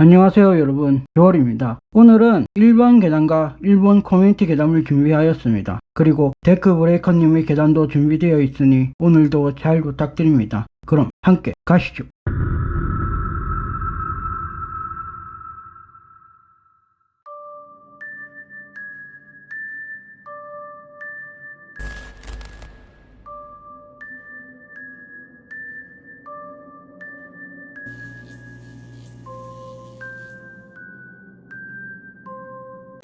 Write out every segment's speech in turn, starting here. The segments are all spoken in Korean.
안녕하세요 여러분. 6월입니다. 오늘은 일반 계단과 일본 커뮤니티 계단을 준비하였습니다. 그리고 데크 브레이커님의 계단도 준비되어 있으니 오늘도 잘 부탁드립니다. 그럼 함께 가시죠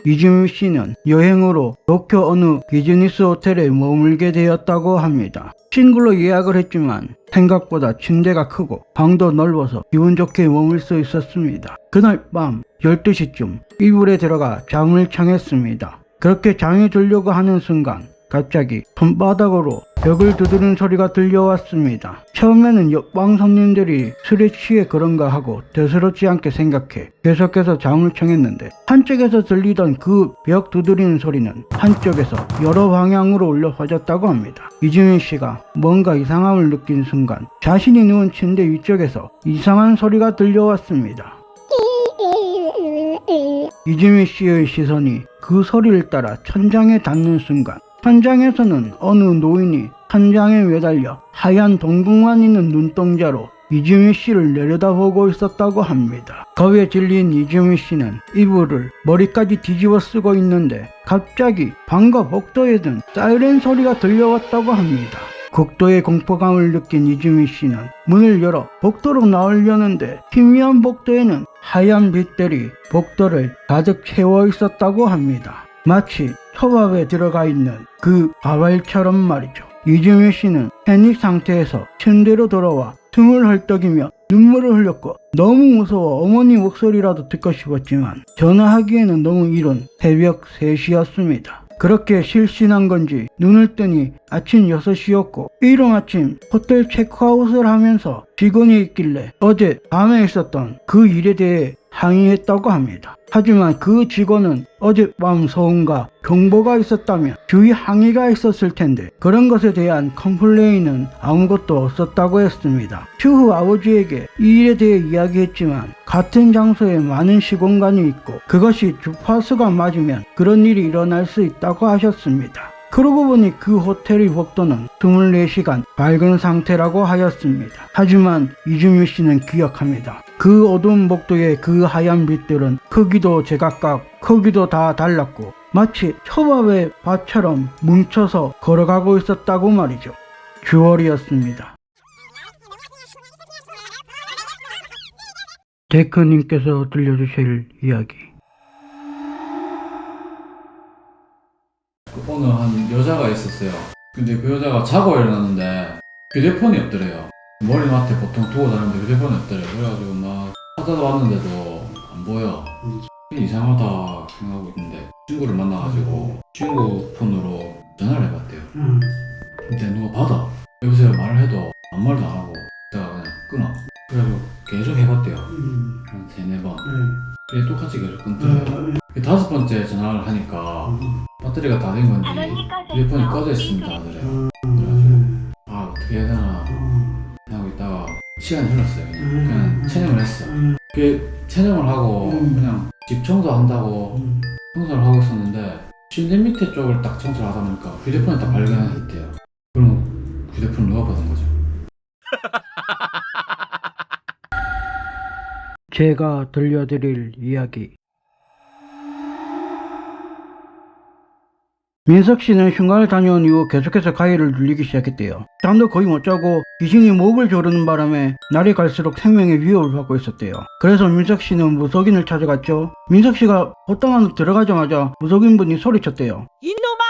이준미 씨는 여행으로 도쿄 어느 비즈니스 호텔에 머물게 되었다고 합니다. 싱글로 예약을 했지만 생각보다 침대가 크고 방도 넓어서 기분 좋게 머물 수 있었습니다. 그날 밤 12시쯤 이불에 들어가 잠을 청했습니다. 그렇게 잠이 들려고 하는 순간 갑자기 손바닥으로 벽을 두드리는 소리가 들려왔습니다. 처음에는 옆방 손님들이 술에 취해 그런가 하고 대수롭지 않게 생각해 계속해서 잠을 청했는데 한쪽에서 들리던 그 벽 두드리는 소리는 한쪽에서 여러 방향으로 울려 퍼졌다고 합니다. 이주민 씨가 뭔가 이상함을 느낀 순간 자신이 누운 침대 위쪽에서 이상한 소리가 들려왔습니다. 이주민 씨의 시선이 그 소리를 따라 천장에 닿는 순간 천장에서는 어느 노인이 천장에 매달려 하얀 동공만 있는 눈동자로 이주미 씨를 내려다보고 있었다고 합니다. 겁에 질린 이주미 씨는 이불을 머리까지 뒤집어 쓰고 있는데 갑자기 방과 복도에는 사이렌 소리가 들려왔다고 합니다. 극도의 공포감을 느낀 이주미 씨는 문을 열어 복도로 나오려는데 희미한 복도에는 하얀 빛들이 복도를 가득 채워 있었다고 합니다. 마치 초밥에 들어가 있는 그 가발처럼 말이죠. 이주미 씨는 패닉 상태에서 침대로 돌아와 숨을 헐떡이며 눈물을 흘렸고 너무 무서워 어머니 목소리라도 듣고 싶었지만 전화하기에는 너무 이른 새벽 3시였습니다. 그렇게 실신한 건지 눈을 뜨니 아침 6시였고 이른 아침 호텔 체크아웃을 하면서 직원이 있길래 어제 밤에 있었던 그 일에 대해 항의했다고 합니다. 하지만 그 직원은 어젯밤 소음과 경보가 있었다면 주의 항의가 있었을 텐데 그런 것에 대한 컴플레인은 아무것도 없었다고 했습니다. 추후 아버지에게 이 일에 대해 이야기했지만 같은 장소에 많은 시공간이 있고 그것이 주파수가 맞으면 그런 일이 일어날 수 있다고 하셨습니다. 그러고 보니 그 호텔의 복도는 24시간 밝은 상태라고 하였습니다. 하지만 이준미 씨는 기억합니다. 그 어두운 복도의 그 하얀 빛들은 크기도 제각각 크기도 다 달랐고 마치 초밥의 밭처럼 뭉쳐서 걸어가고 있었다고 말이죠. 주얼이었습니다. 데크님께서 들려주실 이야기. 그 오늘 한 여자가 있었어요. 근데 그 여자가 자고 일어났는데 휴대폰이 없더래요. 머리맡에 보통 두고 다니는데 휴대폰이 없더래요. 그래가지고 막 찾아다 왔는데도 안 보여. 이상하다 생각하고 있는데 친구를 만나가지고 친구 폰으로 전화를 해봤대요. 근데 누가 받아. 여보세요 말을 해도 아무 말도 안 하고 내가 그냥 끊어. 그래가지고 계속 해봤대요. 한 세네 번. 그게 똑같이 계속 끊더래요. 그 다섯 번째 전화를 하니까 배터리가 다 된 건지 휴대폰이 꺼져 있습니다 하더래요. 그래가지고 아 어떻게 해야 되나 시간이 흘렀어요. 그냥, 그냥 체념을 했어. 그 체념을 하고 그냥 집 청소 한다고 청소를 하고 있었는데 침대 밑에 쪽을 딱 청소를 하다 보니까 휴대폰이 딱 발견했대요. 그럼 휴대폰을 누가 받은 거죠? 제가 들려드릴 이야기. 민석 씨는 휴가를 다녀온 이후 계속해서 가위를 눌리기 시작했대요. 잠도 거의 못 자고 귀신이 목을 조르는 바람에 날이 갈수록 생명의 위협을 받고 있었대요. 그래서 민석 씨는 무속인을 찾아갔죠. 민석 씨가 보통 안으로 들어가자마자 무속인분이 소리쳤대요. 이놈아!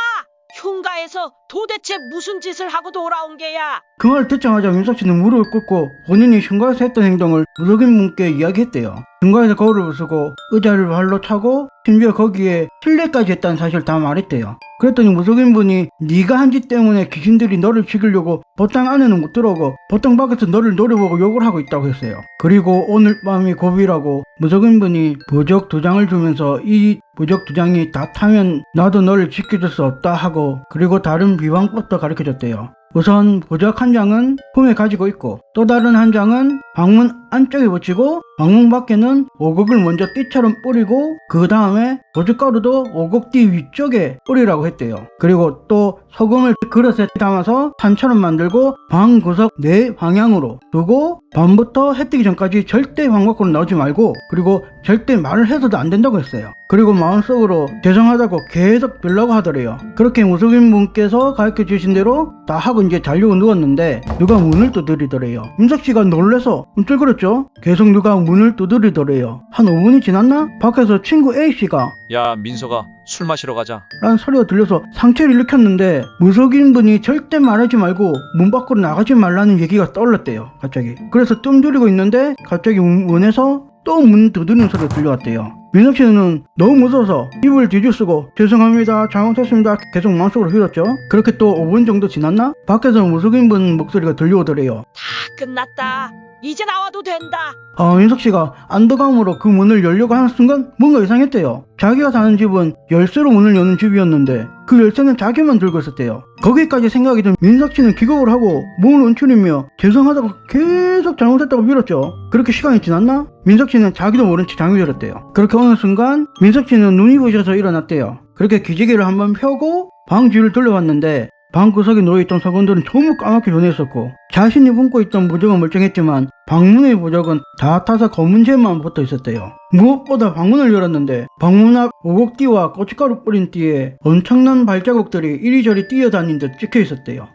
흉가에서 도대체 무슨 짓을 하고 돌아온 게야? 그 말을 듣자마자 민석 씨는 무릎을 꿇고 본인이 흉가에서 했던 행동을 무속인분께 이야기했대요. 흉가에서 거울을 부수고 의자를 발로 차고 심지어 거기에 실례까지 했다는 사실을 다 말했대요. 그랬더니 무속인분이 네가 한 짓 때문에 귀신들이 너를 죽이려고 보통 안에는 못 들어오고 보통 밖에서 너를 노려보고 욕을 하고 있다고 했어요. 그리고 오늘 밤이 고비라고 무속인분이 부적 두 장을 주면서 이 부적 두 장이 다 타면 나도 너를 지켜줄 수 없다 하고 그리고 다른 비방법도 가르쳐줬대요. 우선 보적 한 장은 품에 가지고 있고 또 다른 한 장은 방문 안쪽에 붙이고 방문 밖에는 오곡을 먼저 띠처럼 뿌리고 그 다음에 보젓가루도 오곡띠 위쪽에 뿌리라고 했대요. 그리고 또 소금을 그릇에 담아서 산처럼 만들고 방 구석 네 방향으로 두고 밤부터 해 뜨기 전까지 절대 방 밖으로 나오지 말고 그리고 절대 말을 해서도 안 된다고 했어요. 그리고 마음속으로 죄송하다고 계속 빌라고 하더래요. 그렇게 무속인 분께서 가르쳐 주신 대로 다 하고 이제 자려고 누웠는데 누가 문을 두드리더래요. 윤석 씨가 놀래서 움찔거렸죠. 계속 누가 문을 두드리더래요. 한 5분이 지났나? 밖에서 친구 A 씨가 야, 민서가 술 마시러 가자. 라는 소리가 들려서 상처를 일으켰는데 무속인 분이 절대 말하지 말고 문 밖으로 나가지 말라는 얘기가 떠올랐대요 갑자기 그래서 뜸들이고 있는데 갑자기 문- 문에서 또 문 두드리는 소리가 들려왔대요 민석 씨는 너무 무서워서 입을 뒤집쓰고 죄송합니다 잘못했습니다 계속 마음속으로 휘었죠 그렇게 또 5분 정도 지났나? 밖에서 무속인 분 목소리가 들려오더래요 다 끝났다. 이제 나와도 된다. 아, 민석 씨가 안도감으로 그 문을 열려고 하는 순간 뭔가 이상했대요. 자기가 사는 집은 열쇠로 문을 여는 집이었는데 그 열쇠는 자기만 들고 있었대요. 거기까지 생각이 든 민석 씨는 기겁을 하고 몸을 움츠리며 죄송하다고 계속 잘못했다고 빌었죠. 그렇게 시간이 지났나? 민석 씨는 자기도 모른 채 잠이 들었대요. 그렇게 어느 순간 민석 씨는 눈이 부셔서 일어났대요. 그렇게 기지개를 한번 펴고 방 뒤를 돌려봤는데 방 구석에 놓여있던 서건들은 전부 까맣게 변해 있었고 자신이 품고 있던 무적은 멀쩡했지만 방문의 무적은 다 타서 검은재만 붙어 있었대요. 무엇보다 방문을 열었는데 방문 앞 오곡띠와 고춧가루 뿌린 띠에 엄청난 발자국들이 이리저리 뛰어다닌 듯 찍혀 있었대요.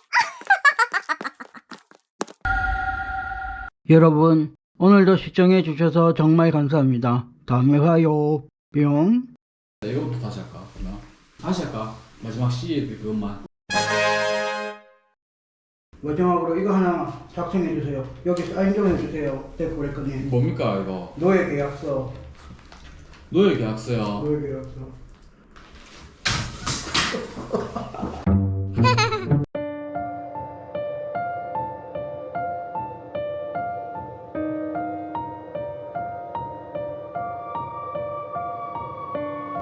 여러분 오늘도 시청해 주셔서 정말 감사합니다. 다음에 봐요. 뿅. 자, 이거부터 다시 할까? 다시 할까? 마지막 C 그것만 마지막으로 이거 하나 작성해 주세요. 여기 사인 좀 해주세요. 데코레이커님. 뭡니까 이거? 노예 계약서. 노예 계약서요. 노예 계약서.